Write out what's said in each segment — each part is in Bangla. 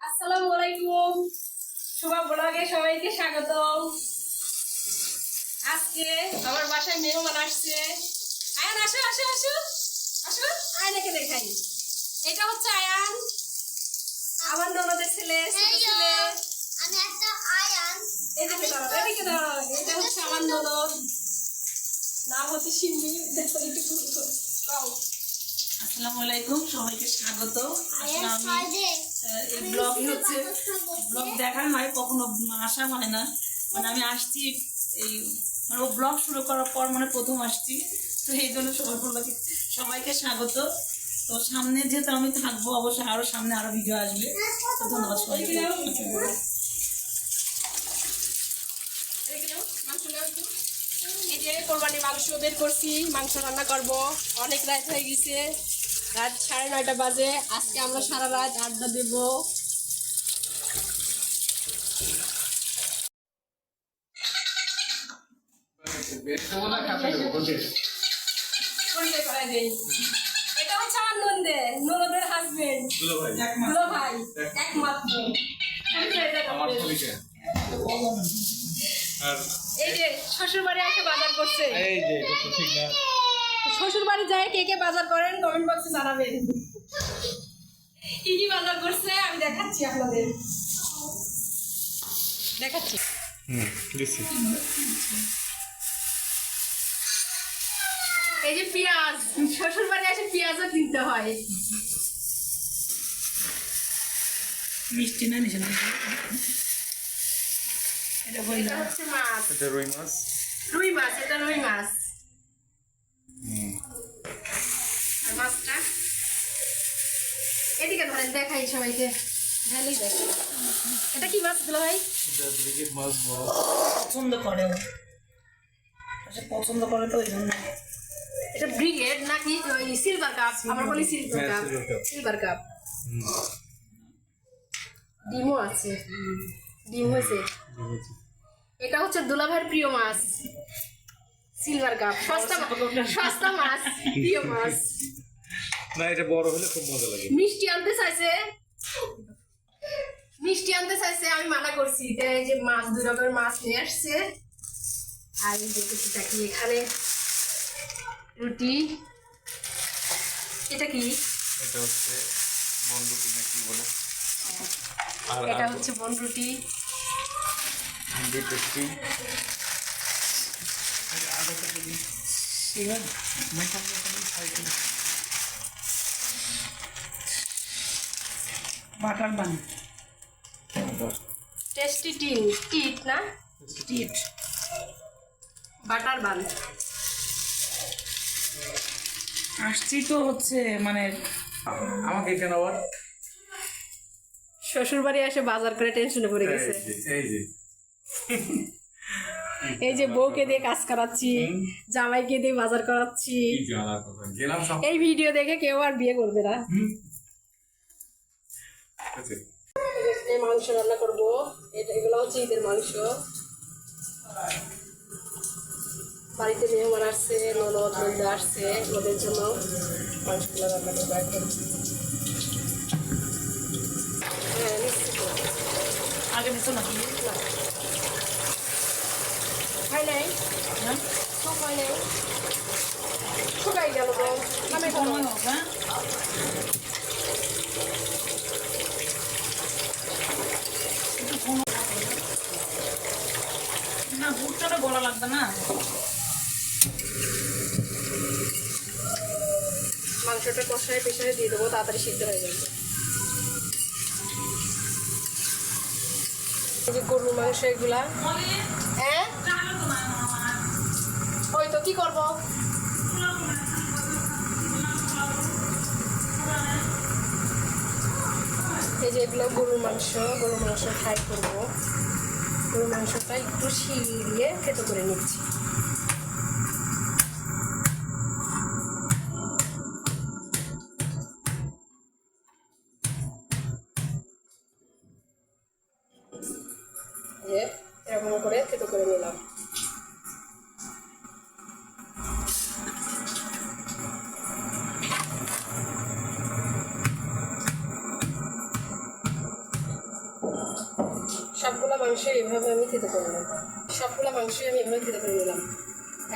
আসসালামু আলাইকুম শুভা ব্লগে সবাইকে স্বাগত আজকে আমার বাসায় মেহমান আসছে। আয়ান আসো আসো আসো। আসো আয়নাকে দেখাই। এটা হচ্ছে আয়ান। আমার ননদের ছেলে ছেলে। আমি একটা আয়ান। এদিকে দাঁড়াও এদিকে দাঁড়াও। এটা হচ্ছে আমার ননদ। নাম হচ্ছে সিন্ধি দেখো একটু আসসালামু আলাইকুম সবাইকে স্বাগত। আসলে আমি এই ব্লগই হচ্ছে ব্লগ দেখা হয় কখনো আসা হয় না। মানে আমি আসছি এই মানে ও ব্লগ শুরু করার পর মানে প্রথম আসছি। তো এই জন্য সবাইকে স্বাগত। তো সামনে যেহেতু আমি থাকব অবশ্যই আরও সামনে আরও ভিডিও আসবে। তো ধন্যবাদ সবাইকে। মাংস এই যে কোরবানি মাংস বের করছি মাংস রান্না করব। অনেক রাত হয়ে গেছে। রাত সাড়ে নয়টা বাজে। আজকে আমরা সারা রাত আড্ডা দেব। পরিচয় করাই দেই। এটা হচ্ছে আমার নন্দে ননদের হাজবেন্ড দুলো ভাই। একমাত্র। এই যে শ্বশুর বাড়ি এসে বাজার করছে। এই যে ঠিক না। শ্বশুর বাড়ি যায় কে কে বাজার করেন কমেন্ট বক্সে জানাবেন। কি কি বাজার করছে আমি দেখাচ্ছি আপনাদের। দেখাচ্ছি। এই যে পেঁয়াজ শ্বশুর বাড়ি এসে পেঁয়াজও কিনতে হয়। মিষ্টি না নিচে না। এটা হচ্ছে মাছ। রুই মাছ। রুই মাছ এটা রুই মাছ। আর মাছটা এদিকে ধরেন দেখাই সবাইকে। ঢালেই দেখ। এটা কি মাছ দিল ভাই? মাছ পছন্দ করে আচ্ছা, পছন্দ করে তো ওই জন্য এটা ব্রিগেড নাকি? ওই সিলভার কাপ আমরা বলি সিলভার কাপ সিলভার কাপ ডিমও আছে। ডিম হয়েছে। এটা হচ্ছে দুলাভাইয়ের প্রিয় মাছ। সিলভার কাপ সস্তা সস্তা মাছ প্রিয় মাছ না এটা বড় হলে খুব মজা লাগে। মিষ্টি আনতে চাইছে। মিষ্টি আনতে চাইছে আমি মানা করছি। এই যে মাছ দুই রকমের মাছ নিয়ে আসছে। আর এই যে এখানে? রুটি। এটা কি? এটা হচ্ছে বন্ধুটি না কি বলে? এটা হচ্ছে বন রুটি। বাটার বান টেস্টি টিন টিট না টিট বাটার বান আসছি তো হচ্ছে মানে আমাকে এখানে আবার? শ্বশুর বাড়ি এসে বাজার করে টেনশনে পড়ে গেছে। এই যে, এই যে বউকে দিয়ে কাজ করাচ্ছি জামাইকে দিয়ে বাজার করাচ্ছি। এই ভিডিও দেখে কেউ আর বিয়ে করবে না। হুম। মাংস রান্না করব। এগুলো হচ্ছে ঈদের মাংস। বাড়িতে মেহমান আসছে ননদ নন্দ আসছে ওদের জন্য মাংসগুলো রান্না করব এখন। হ্যাঁ আগে দিত না। নাই হ্যাঁ? খাই নাই শুকাই গেল তো নামে সময় হোক হ্যাঁ? না ভুট্টাটা বলা লাগবে না। মাংসটা কষায় প্রেশারে দিয়ে দেবো তাড়াতাড়ি সিদ্ধ হয়ে যাবে। এই যে গরুর মাংস এগুলা। কি করব? এই যে এগুলো গরুর মাংস গরুর মাংস ফ্রাই করব। গরুর মাংসটা একটু শিলিয়ে খেতে করে নিচ্ছি। এরকম করে থেতো করে নিলাম। সবগুলো মাংসই আমি এভাবে খেতে করে নিলাম।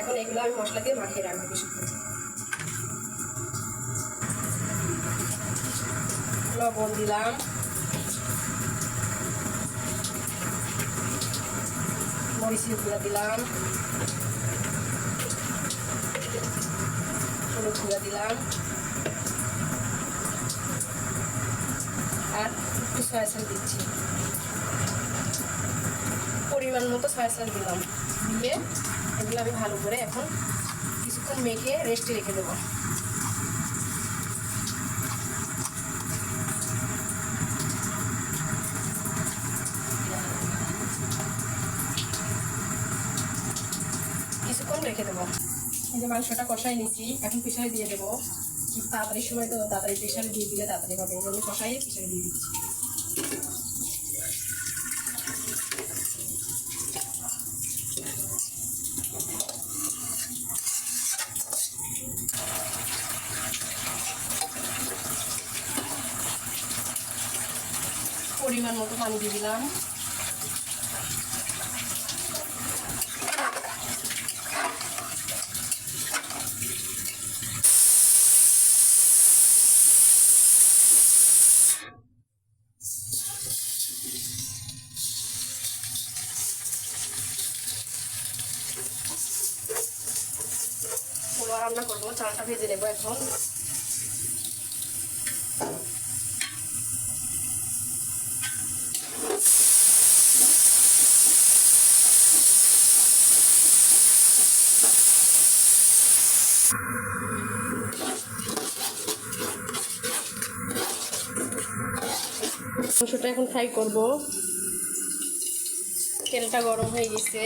এখন এগুলো আমি মশলা দিয়ে মাখিয়ে রাখব কিছুক্ষণ। লবণ দিলাম। মরিচের গুঁড়া দিলাম। হলুদ গুঁড়া দিলাম। আর একটু সয়া সস দিচ্ছি। পরিমাণ মতো সয়া সস দিলাম। দিয়ে এগুলো আমি ভালো করে এখন কিছুক্ষণ মেখে রেস্টে রেখে দেবো। কিছুক্ষণ রেখে দেবো। যে মাংসটা কষাই নিচ্ছি, এখন প্রেশারে দিয়ে দেবো। তাড়াতাড়ি সময় তো তাড়াতাড়ি প্রেশারে দিয়ে দিলে তাড়াতাড়ি হবে। কষাই প্রেশারে দিয়ে দিচ্ছি পরিমাণ মতো পানি দিয়ে দিলাম। রান্না করব চালটা ভেজে নেব এখন। মাংসটা এখন ফ্রাই করব। তেলটা গরম হয়ে গেছে,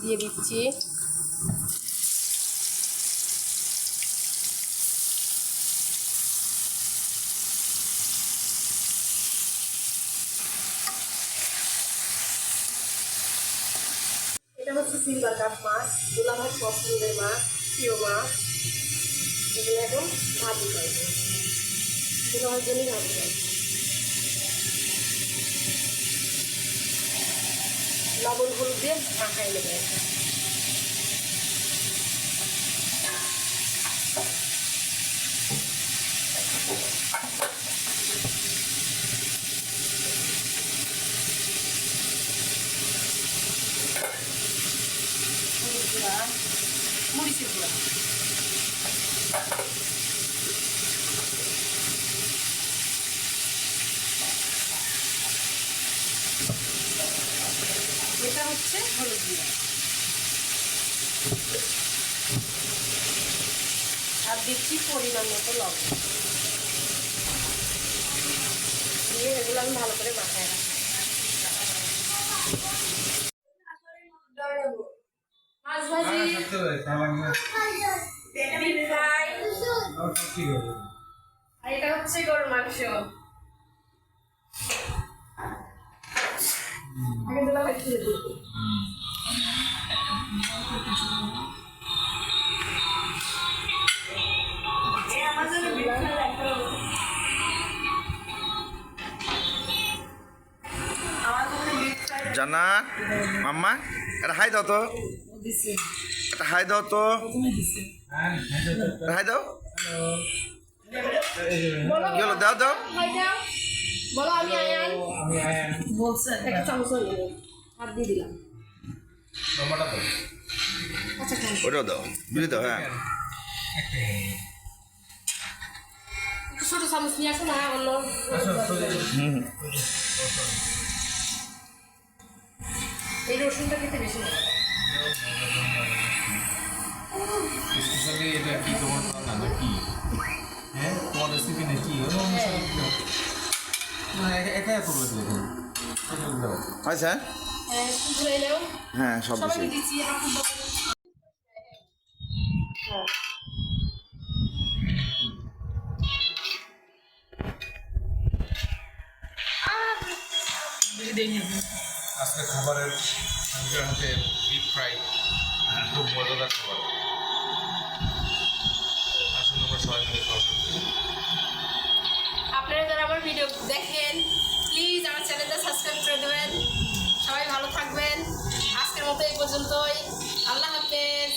দিয়ে দিচ্ছি। এটা হচ্ছে মাছ পছন্দের মাছ, প্রিয় মাছ। এগুলো এখন জন্যই ভাজি লবণ হলুদ দিয়ে মাখাই নেবে। হচ্ছে হলুদ গুঁড়া। আর দিচ্ছি পরিমাণ মতো লবণ। দিয়ে এগুলো আমি ভালো করে মাখায় রাখি মাছ ভাজি। আর এটা হচ্ছে গরুর মাংস আগে দিলাম একটু দিই। জানা মাম্মা একটা হাই দাও তো। একটা হাই দাও তো। হাই দাও। বলো কি হলো? দাও দাও। হাই দাও বলো আমি আয়ান। বলছে একটা চামচ নিয়ে হাত দিয়ে দিলাম। আচ্ছা খান। ওটাও দাও। দুটো দাও হ্যাঁ। ছোট চামচ নিয়ে আসো না অন্য হুম এই রসুনটা খেতে বেশি ভালো স্পেশালি এটা কি তোমার রান্না নাকি? হ্যাঁ তোমার রেসিপি নাকি? আচ্ছা হ্যাঁ একটু হ্যাঁ সব কিছু আজকে খাবারের ডিপ ফ্রাই খুব মজাদার খাবার। আমার ভিডিও দেখেন প্লিজ আমার চ্যানেলটা সাবস্ক্রাইব করে দেবেন। সবাই ভালো থাকবেন। আজকের মতো এই পর্যন্তই। আল্লাহ হাফেজ।